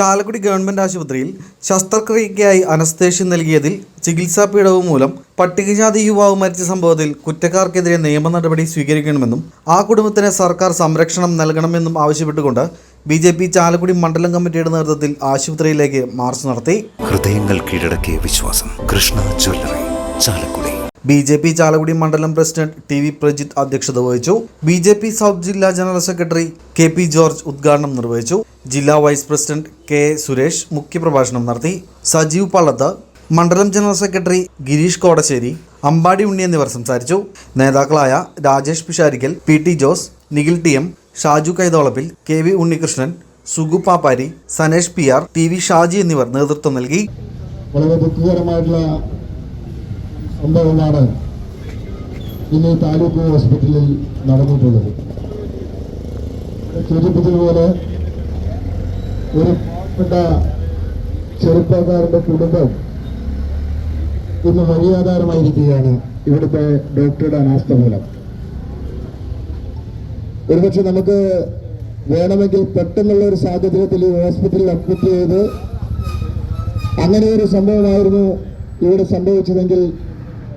Chalakudy government ആശുപത്രിയിൽ ശസ്ത്രക്രിയയ്ക്കായി anaesthesia നൽകിയതിൽ ചികിത്സാ പിഴവ് മൂലം പട്ടികജാതി യുവാവ് മരിച്ച സംഭവത്തിൽ കുറ്റക്കാർക്കെതിരെ നിയമ നടപടി സ്വീകരിക്കണമെന്നും ആ കുടുംബത്തിന് സർക്കാർ സംരക്ഷണം നൽകണമെന്നും ആവശ്യപ്പെട്ടുകൊണ്ട് ബി ജെ പി ചാലക്കുടി മണ്ഡലം കമ്മിറ്റിയുടെ നേതൃത്വത്തിൽ ആശുപത്രിയിലേക്ക് മാർച്ച് നടത്തി. ഹൃദയങ്ങൾ കീഴടക്കിയ വിശ്വാസം. Krishna jewellery. Chalakudy. B J P Chalakudy മണ്ഡലം പ്രസിഡന്റ് ടി വി പ്രജിത്ത് അധ്യക്ഷത വഹിച്ചു. ബി ജെ പി സൗത്ത് ജില്ലാ general secretary K P George ഉദ്ഘാടനം നിർവഹിച്ചു. ജില്ലാ വൈസ് പ്രസിഡന്റ് കെ സുരേഷ് മുഖ്യപ്രഭാഷണം നടത്തി. സജീവ് പള്ളത്ത് മണ്ഡലം ജനറൽ സെക്രട്ടറി ഗിരീഷ് കോടശ്ശേരി അമ്പാടി ഉണ്ണി എന്നിവർ സംസാരിച്ചു. നേതാക്കളായ Rajesh Pisharikkal P T Jose Nikhil T M Shaju Kaitholappil K V Unnikrishnan Sugu Pappari Sanesh P R T V Shaji എന്നിവർ നേതൃത്വം നൽകി. വളരെ സംഭവമാണ് ഇന്ന് താലൂക്ക് ഹോസ്പിറ്റലിൽ നടന്നിട്ടുള്ളത്. സൂചിപ്പിച്ചതുപോലെ ഒരു പാവപ്പെട്ട ചെറുപ്പക്കാരുടെ കുടുംബം ഇന്ന് വഴിയാധാരമായിരിക്കുകയാണ് ഇവിടുത്തെ ഡോക്ടറുടെ അനാസ്ഥ മൂലം. ഒരുപക്ഷെ നമുക്ക് വേണമെങ്കിൽ പെട്ടെന്നുള്ള ഒരു സാഹചര്യത്തിൽ ഈ ഹോസ്പിറ്റലിൽ അഡ്മിറ്റ് ചെയ്ത് അങ്ങനെ ഒരു സംഭവമായിരുന്നു ഇവിടെ സംഭവിച്ചതെങ്കിൽ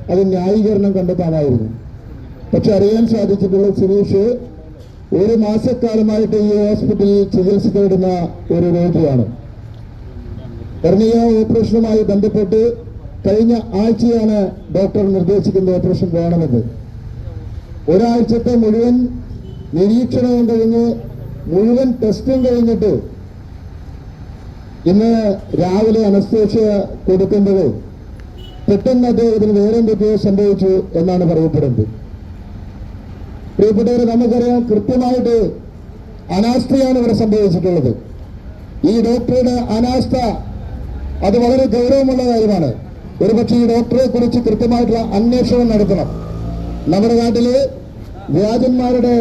അത് ന്യായീകരണം കണ്ടെത്താമായിരുന്നു പക്ഷെ അറിയാൻ സാധിച്ചിട്ടുള്ള സുരേഷ് ഒരു മാസക്കാലമായിട്ട് ഈ ഹോസ്പിറ്റലിൽ ചികിത്സ തേടുന്ന ഒരു രോഗിയാണ്. എർണിയ ഓപ്പറേഷനുമായി ബന്ധപ്പെട്ട് കഴിഞ്ഞ ആഴ്ചയാണ് ഡോക്ടർ നിർദ്ദേശിക്കുന്ന ഓപ്പറേഷൻ വേണമെന്ന്. ഒരാഴ്ചത്തെ മുഴുവൻ നിരീക്ഷണവും കഴിഞ്ഞ് മുഴുവൻ ടെസ്റ്റും കഴിഞ്ഞിട്ട് ഇന്ന് രാവിലെ അനസ്തേഷ്യ കൊടുക്കേണ്ടത് പെട്ടെന്ന് അദ്ദേഹത്തിന് എന്തൊക്കെയോ സംഭവിച്ചു എന്നാണ് പറയപ്പെടുന്നത്. പ്രിയപ്പെട്ടവരെ നമുക്കറിയാം കൃത്യമായിട്ട് അനാസ്ഥയാണ് ഇവിടെ സംഭവിച്ചിട്ടുള്ളത്. ഈ ഡോക്ടറുടെ അനാസ്ഥ അത് വളരെ ഗൗരവമുള്ള കാര്യമാണ്. ഒരുപക്ഷെ ഈ ഡോക്ടറെ കുറിച്ച് കൃത്യമായിട്ടുള്ള അന്വേഷണം നടത്തണം. നമ്മുടെ നാട്ടിൽ വ്യാജന്മാരുടെ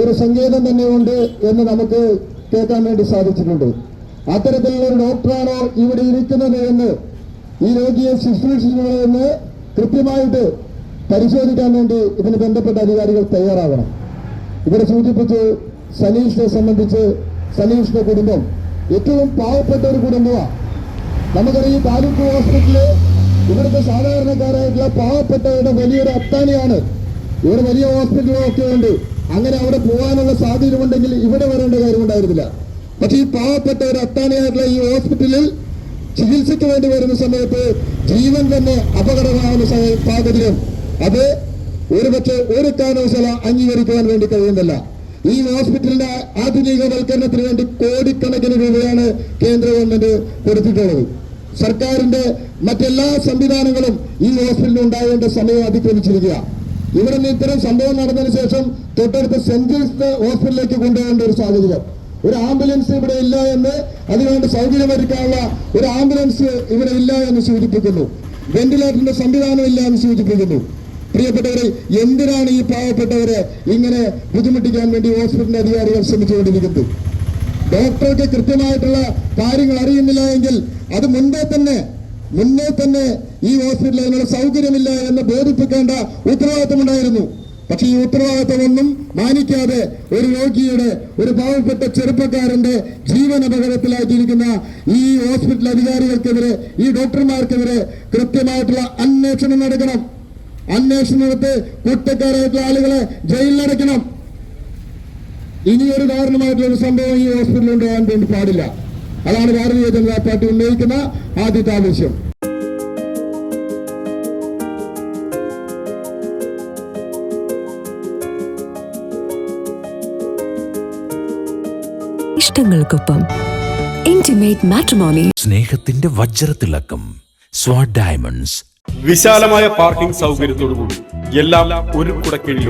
ഒരു സങ്കേതം തന്നെയുണ്ട് എന്ന് നമുക്ക് കേൾക്കാൻ വേണ്ടി സാധിച്ചിട്ടുണ്ട്. അത്തരത്തിലുള്ള ഒരു ഡോക്ടറാണോ ഇവിടെ ഇരിക്കുന്നത് എന്ന് ഈ രോഗിയെ ശുശ്രൂഷിക്കുന്നതെന്ന് കൃത്യമായിട്ട് പരിശോധിക്കാൻ വേണ്ടി ഇതിന് ബന്ധപ്പെട്ട അധികാരികൾ തയ്യാറാകണം ഇവിടെ സൂചിപ്പിച്ചു സനീഷിനെ സംബന്ധിച്ച് സനീഷിന്റെ കുടുംബം. ഏറ്റവും പാവപ്പെട്ട ഒരു കുടുംബമാണ് നമുക്കറിയാം ഈ താലൂക്ക് ഹോസ്പിറ്റലിൽ ഇവിടുത്തെ സാധാരണക്കാരായിട്ടുള്ള പാവപ്പെട്ടവരുടെ വലിയൊരു അത്താണിയാണ്. ഇവിടെ വലിയ ഹോസ്പിറ്റലുകളൊക്കെ ഉണ്ട്. അങ്ങനെ അവിടെ പോകാനുള്ള സാഹചര്യമുണ്ടെങ്കിൽ ഇവിടെ വരേണ്ട കാര്യമുണ്ടായിരുന്നില്ല. പക്ഷേ ഈ പാവപ്പെട്ട ഒരു അത്താണിയായിട്ടുള്ള ഈ ഹോസ്പിറ്റലിൽ ചികിത്സയ്ക്ക് വേണ്ടി വരുന്ന സമയത്ത് ജീവൻ തന്നെ അപകടമാകുന്ന സാഹചര്യം അത് ഒരുപക്ഷെ ഒരു കാരണവശാല അംഗീകരിക്കുവാൻ വേണ്ടി കഴിയുന്നില്ല. ഈ ഹോസ്പിറ്റലിന്റെ ആധുനികവൽക്കരണത്തിന് വേണ്ടി കോടിക്കണക്കിന് രൂപയാണ് കേന്ദ്ര ഗവൺമെന്റ് കൊടുത്തിട്ടുള്ളത്. സർക്കാരിന്റെ മറ്റെല്ലാ സംവിധാനങ്ങളും ഈ ഹോസ്പിറ്റലിൽ ഉണ്ടാകേണ്ട സമയം അതിക്രമിച്ചിരിക്കുക ഇവിടെ നിന്ന് ഇത്തരം സംഭവം നടന്നതിന് ശേഷം തൊട്ടടുത്ത സെന്റ് ഹോസ്പിറ്റലിലേക്ക് കൊണ്ടുപോകേണ്ട ഒരു സാഹചര്യം. ഒരു ആംബുലൻസ് ഇവിടെ ഇല്ല എന്ന് അതിനുവേണ്ടി സൗകര്യമൊരുക്കാനുള്ള ഒരു ആംബുലൻസ് ഇവിടെ ഇല്ല എന്ന് സൂചിപ്പിക്കുന്നു. വെന്റിലേറ്ററിന്റെ സംവിധാനം ഇല്ല എന്ന് സൂചിപ്പിക്കുന്നു. പ്രിയപ്പെട്ടവരെ എന്തിനാണ് ഈ പാവപ്പെട്ടവരെ ഇങ്ങനെ ബുദ്ധിമുട്ടിക്കാൻ വേണ്ടി ഹോസ്പിറ്റലിന്റെ അധികാരികൾ ശ്രമിച്ചുകൊണ്ടിരിക്കുന്നത്? ഡോക്ടർക്ക് കൃത്യമായിട്ടുള്ള കാര്യങ്ങൾ അറിയുന്നില്ല എങ്കിൽ അത് മുൻപേ തന്നെ മുന്നേ തന്നെ ഈ ഹോസ്പിറ്റലിൽ അതിനുള്ള സൗകര്യമില്ല എന്ന് ബോധിപ്പിക്കേണ്ട ഉത്തരവാദിത്തമുണ്ടായിരുന്നു. പക്ഷേ ഈ ഉത്തരവാദിത്തമൊന്നും മാനിക്കാതെ ഒരു രോഗിയുടെ ഒരു പാവപ്പെട്ട ചെറുപ്പക്കാരന്റെ ജീവൻ അപകടത്തിലാക്കിയിരിക്കുന്ന ഈ ഹോസ്പിറ്റൽ അധികാരികൾക്കെതിരെ ഈ ഡോക്ടർമാർക്കെതിരെ കൃത്യമായിട്ടുള്ള അന്വേഷണം നടക്കണം. അന്വേഷണം നടത്തി കുറ്റക്കാരായിട്ടുള്ള ആളുകളെ ജയിലിലടയ്ക്കണം ഇനിയൊരു കാരണമായിട്ടുള്ള ഒരു സംഭവം ഈ ഹോസ്പിറ്റലിൽ ഉണ്ടാകാൻ വേണ്ടി പാടില്ല. അതാണ് ഭാരതീയ ജനതാ പാർട്ടി ഉന്നയിക്കുന്ന ആദ്യത്തെ ആവശ്യം. ഇഷ്ടങ്ങൾക്കൊപ്പം ഇന്റിമേറ്റ് മാട്രിമോണി സ്നേഹത്തിന്റെ വജ്രത്തിളക്കം സ്വാഡ് ഡയമണ്ട്സ് വിശാലമായ പാർക്കിംഗ് സൗകര്യത്തോടുകൂടി എല്ലാം ഒരു കുടക്കീഴിൽ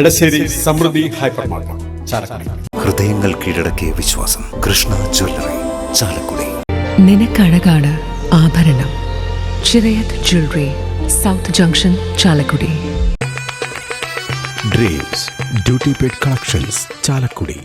എടശ്ശേരി സമൃദ്ധി ഹൈപ്പർ മാർക്കറ്റ് ചാലക്കുടി. ഹൃദയങ്ങൾ കീഴടക്കിയ വിശ്വാസം. കൃഷ്ണ ജ്വല്ലറി ചാലക്കുടി. നിനക്കഴകാണ് ആഭരണം. Chirayath jewellery south junction Chalakudy. Dreams duty paid collections Chalakudy.